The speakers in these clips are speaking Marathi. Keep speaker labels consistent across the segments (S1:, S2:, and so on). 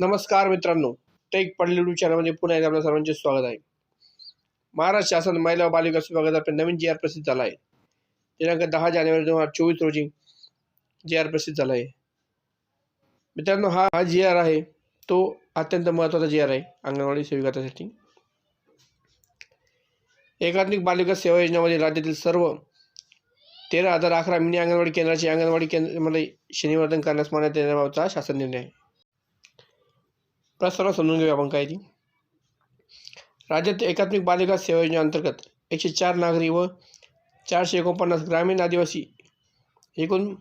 S1: नमस्कार मित्रांनो टेक पडले चॅनलमध्ये पुन्हा एकदा आपल्या सर्वांचे स्वागत आहे. महाराष्ट्र शासन महिला व बालिका विभागातर्फे नवीन जी आर प्रसिद्ध झाला आहे. दिनांक दहा जानेवारी दोन हजार चोवीस रोजी जी आर प्रसिद्ध झाला आहे. मित्रांनो हा हा जी आर आहे. तो अत्यंत महत्त्वाचा जी आर आहे अंगणवाडी सेविकासाठी. एकात्मिक बालिका सेवा योजनेमध्ये राज्यातील सर्व तेरा हजार अकरा मिनी अंगणवाडी केंद्राची अंगणवाडी केंद्रामध्ये शनिवर्धन करण्यास मान्यता देण्याबाबतचा शासन निर्णय आहे. प्रस्तावना समजून घेऊया आपण काय ती. राज्यात एकात्मिक बालिका सेवा योजनेअंतर्गत एकशे चार नागरी व चारशे एकोणपन्नास ग्रामीण आदिवासी एकूण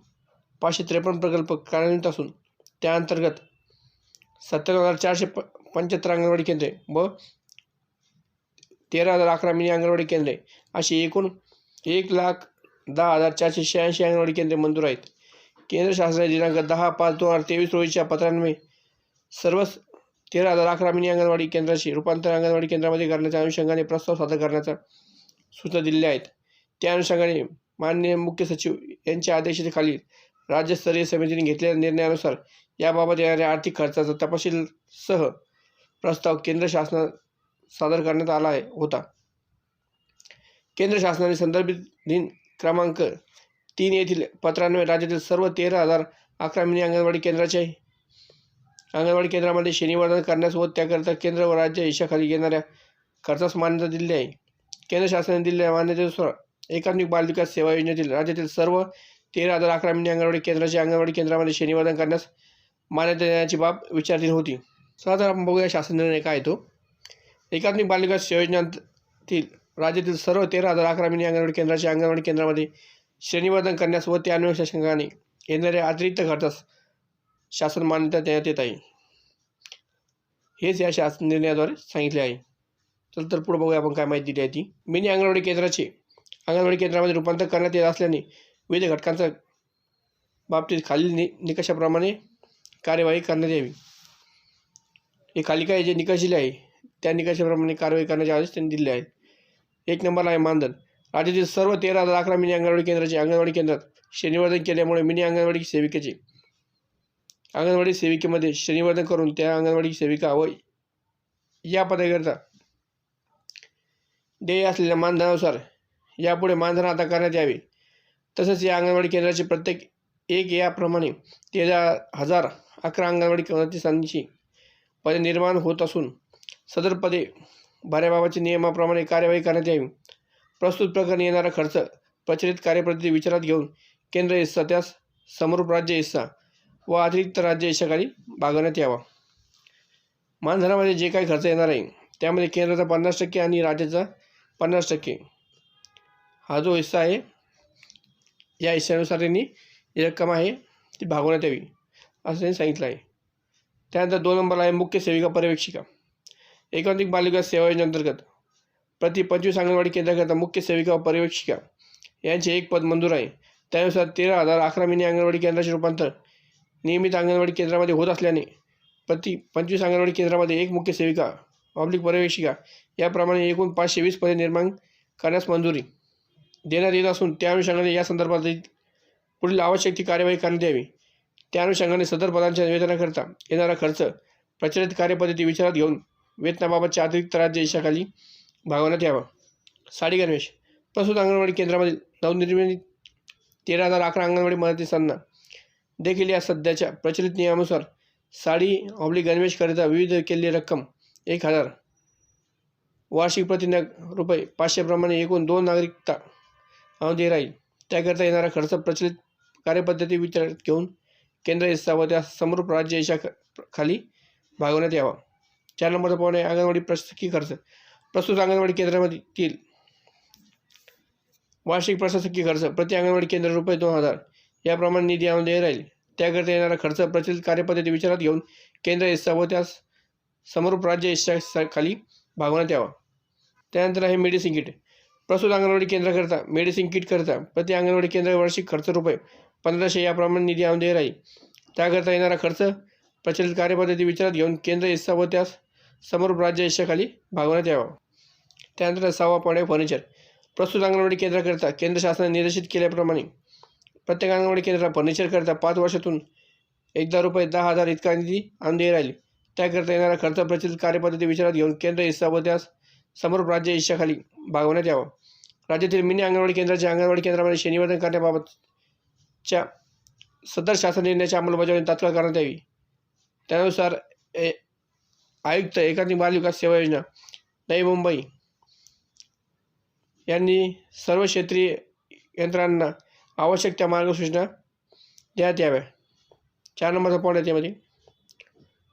S1: पाचशे त्रेपन्न प्रकल्प कार्यान्वित असून त्या अंतर्गत सत्त्याण्णव हजार चारशे प पंच्याहत्तर अंगणवाडी केंद्रे व तेरा हजार अकरा मिनी अंगणवाडी केंद्रे अशी एकूण एक लाख दहा हजार चारशे शहाऐंशी अंगणवाडी केंद्रे मंजूर आहेत. केंद्र शासनाने दिनांक दहा पाच दोन हजार तेवीस रोजीच्या पत्रान्वये सर्वच तेरा हजार अकरा मिनी अंगणवाडी केंद्राशी रूपांतर अंगणवाडी केंद्रामध्ये करण्याच्या अनुषंगाने प्रस्ताव सादर करण्याचा सूचना दिल्या आहेत. त्या अनुषंगाने माननीय मुख्य सचिव यांच्या आदेशाखाली राज्यस्तरीय समितीने घेतलेल्या निर्णयानुसार याबाबत येणाऱ्या आर्थिक खर्चाचा तपशीलसह प्रस्ताव केंद्र शासना सादर करण्यात आला आहे होता. केंद्र शासनाने संदर्भित दिन क्रमांक तीन येथील पत्रान्वये राज्यातील सर्व तेरा हजार अकरा मिनी अंगणवाडी केंद्राचे अंगणवाडी केंद्रामध्ये शनिवर्धन करण्यास व त्याकरिता केंद्र व राज्य हिशाखाली येणाऱ्या खर्चास मान्यता दिली आहे. केंद्र शासनाने दिलेल्या मान्यतेनुसार एकात्मिक बालविकास सेवा योजनेतील राज्यातील सर्व तेरा हजार अकरा मिनी अंगणवाडी केंद्राचे अंगणवाडी केंद्रामध्ये शनिवर्धन करण्यास मान्यता देण्याची बाब विचारधीन होती. चला आपण बघूया शासन निर्णय काय आहे तो. एकात्मिक बालविकास सेवा योजनेतील राज्यातील सर्व तेरा हजार अकरा मिनी अंगणवाडी केंद्राचे अंगणवाडी केंद्रामध्ये श्रेणीवर्धन करण्यास व त्या अनुषंगाने येणाऱ्या अतिरिक्त खर्चास शासन मान्यता देण्यात येत आहे. हेच या शासन निर्णयाद्वारे सांगितले आहे. चल तर पुढे बघूया आपण काय माहिती दिली आहे ती. मिनी अंगणवाडी केंद्राचे अंगणवाडी केंद्रामध्ये रूपांतर करण्यात येत असल्याने विविध घटकांच्या बाबतीत खालील नि निकषाप्रमाणे कार्यवाही करण्यात यावी. हे खाली काय जे निकष दिले आहे त्या निकषाप्रमाणे कार्यवाही करण्याचे आदेश त्यांनी दिले आहेत. एक नंबरला आहे मानधन. राज्यातील सर्व तेरा हजार अकरा मिनी अंगणवाडी केंद्राचे अंगणवाडी केंद्रात श्रेणीवर्धन केल्यामुळे मिनी अंगणवाडी सेविकेचे अंगणवाडी सेविकेमध्ये श्रेणीवर्धन करून त्या अंगणवाडी सेविका व या पदाकरिता देय असलेल्या मानधनानुसार यापुढे मानधन आता करण्यात यावे. तसेच या अंगणवाडी केंद्राचे प्रत्येक एक याप्रमाणे तेरा हजार अकरा अंगणवाडी कर्मचाऱ्यांची पदे निर्माण होत असून सदर पदे भरण्याबाबतच्या नियमाप्रमाणे कार्यवाही करण्यात यावी. प्रस्तुत प्रकरणी येणारा खर्च प्रचलित कार्यपद्धती विचारात घेऊन केंद्र हिस्सा त्यास समरूप राज्य हिस्सा व अतिरिक्त राज्य हिशाखाली भागवण्यात यावा. मानधनामध्ये जे काही खर्च येणार आहे त्यामध्ये केंद्राचा पन्नास टक्के आणि राज्याचा पन्नास टक्के. हा जो हिस्सा आहे या हिस्सानुसार त्यांनी ही रक्कम आहे ती भागवण्यात यावी असं त्यांनी सांगितलं आहे. त्यानंतर दोन नंबरला आहे मुख्य सेविका पर्यवेक्षिका. एकाधिक बालिका सेवा योजनेअंतर्गत प्रति पंचवीस अंगणवाडी केंद्राकरता मुख्य सेविका व पर्यवेक्षिका यांचे एक पद मंजूर आहे. त्यानुसार तेरा हजार अकरा महिने अंगणवाडी केंद्राचे रूपांतर नियमित अंगणवाडी केंद्रामध्ये होत असल्याने प्रति पंचवीस अंगणवाडी केंद्रामध्ये एक मुख्य सेविका ऑब्लिक पर्यवेक्षिका याप्रमाणे एकूण पाचशे वीस पदे निर्माण करण्यास मंजुरी देण्यात येत असून त्या अनुषंगाने या संदर्भात पुढील आवश्यक ती कार्यवाही करण्यात यावी. त्या अनुषंगाने सदर पदांच्या वेतनाकरता येणारा खर्च प्रचलित कार्यपद्धती विचारात घेऊन वेतनाबाबतच्या अतिरिक्त राज्य हिशाखाली भागवण्यात यावा. साडी गणवेश प्रस्तुत अंगणवाडी केंद्रामधील नवनिर्मित तेरा हजार अकरा अंगणवाडी मदतीसांना देखील या सध्याच्या प्रचलित नियमानुसार साडी ऑब्लिक गणवेशकरिता विविध केलेली रक्कम एक हजार. वार्षिक प्रतिनग रुपये पाचशेप्रमाणे एकूण दोन नागरिकता अवधी राहील. त्याकरिता येणारा खर्च प्रचलित कार्यपद्धती विचारात घेऊन केंद्र हिस्सा व त्या समरूप राज्य हिशा खाली भागवण्यात यावा. चार नंबरचा पाहुणे अंगणवाडी प्रशासकीय खर्च. प्रस्तुत अंगणवाडी केंद्रामधील वार्षिक प्रशासकीय खर्च प्रति अंगणवाडी केंद्र रुपये दोन हजार. याप्रमाणे निधी अनुदेय राहील. त्याकरिता येणारा खर्च प्रचलित कार्यपद्धती विचारात घेऊन केंद्र हिस्सा व त्यास समरूप राज्य हिस्सा खाली भागवण्यात यावा. त्यानंतर आहे मेडिसिन किट. प्रस्तुत अंगणवाडी केंद्राकरता मेडिसिन किटकरिता प्रति अंगणवाडी केंद्र वार्षिक खर्च रुपये पंधराशे याप्रमाणे निधी अनुदेय राहील. त्याकरता येणारा खर्च प्रचलित कार्यपद्धती विचारात घेऊन केंद्र हिस्सा व त्यास समरूप राज्य हिस्साखाली भागवण्यात यावा. त्यानंतर सहावा पॉईंट फर्निचर प्रस्तुत अंगणवाडी केंद्राकरिता केंद्र शासनाने निर्देशित केल्याप्रमाणे प्रत्येक अंगणवाडी केंद्राला फर्निचरकरिता पाच वर्षातून एकदा रुपये दहा हजार इतका निधी आणून राहील. त्याकरता येणारा खर्च प्रचलित कार्यपद्धती विचारात घेऊन केंद्र हिस्सा व त्यास राज्य हिश्शाखाली भागवण्यात यावं. राज्यातील मिनी अंगणवाडी केंद्राच्या अंगणवाडी केंद्रामध्ये शनिवर्धन करण्याबाबतच्या सदर शासन निर्णयाची अंमलबजावणी तात्काळ करण्यात यावी. त्यानुसार ए आयुक्त एकात्मिक बाल विकास सेवा योजना नवी मुंबई यांनी सर्व क्षेत्रीय यंत्रणांना आवश्यक त्या मार्गसूचना देण्यात याव्या. चार नंबरचा पॉईंट आहे त्यामध्ये.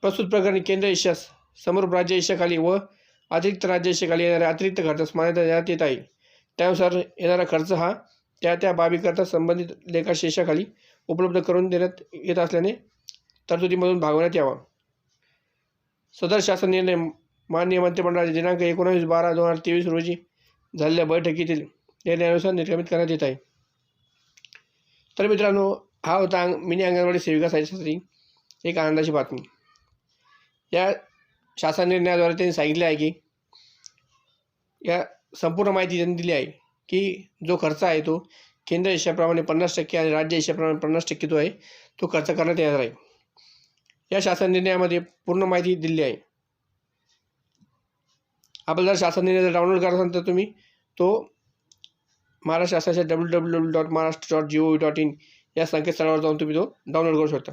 S1: प्रस्तुत प्रकरणी केंद्र हिश्शास समरूप राज्य हिश्शाखाली व अतिरिक्त राज्य हिश्शाखाली येणाऱ्या अतिरिक्त खर्चास मान्यता देण्यात येत आहे. त्यानुसार येणारा खर्च हा त्या त्या बाबीकरता संबंधित लेखाशेषाखाली उपलब्ध करून देण्यात येत असल्याने तरतुदीमधून भागवण्यात यावा. सदर शासन निर्णय माननीय मंत्रिमंडळाचे दिनांक एकोणावीस बारा दोन हजार तेवीस रोजी झालेल्या बैठकीतील निर्णयानुसार निर्गमित करण्यात येत आहे. तर मित्रांनो हा होता मिनी अंगणवाडी सेविका साहित्यासाठी एक आनंदाची बातमी. या शासन निर्णयाद्वारे त्यांनी सांगितले आहे की या संपूर्ण माहिती त्यांनी दिली आहे की जो खर्च आहे तो केंद्र हिशाप्रमाणे पन्नास टक्के आणि राज्य हिशाप्रमाणे पन्नास टक्के जो आहे तो खर्च करण्यात येणार आहे. या शासन निर्णयामध्ये पूर्ण माहिती दिली आहे. आपल्याला जर शासन निर्णय जर डाउनलोड करत असाल तर तुम्ही तो महाराष्ट्र शासनाच्या W W W dot Maharashtra dot G O V dot in या संकेतस्थळावर जाऊन तुम्ही तो डाउनलोड करू शकता.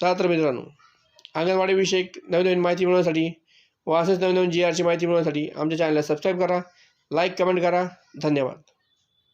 S1: चला तर मित्रांनो अंगणवाडीविषयक नवीन नवीन माहिती मिळवण्यासाठी व असेच नवीन नवीन जी आरची माहिती मिळवण्यासाठी आमच्या चॅनलला सबस्क्राईब करा लाईक कमेंट करा. धन्यवाद.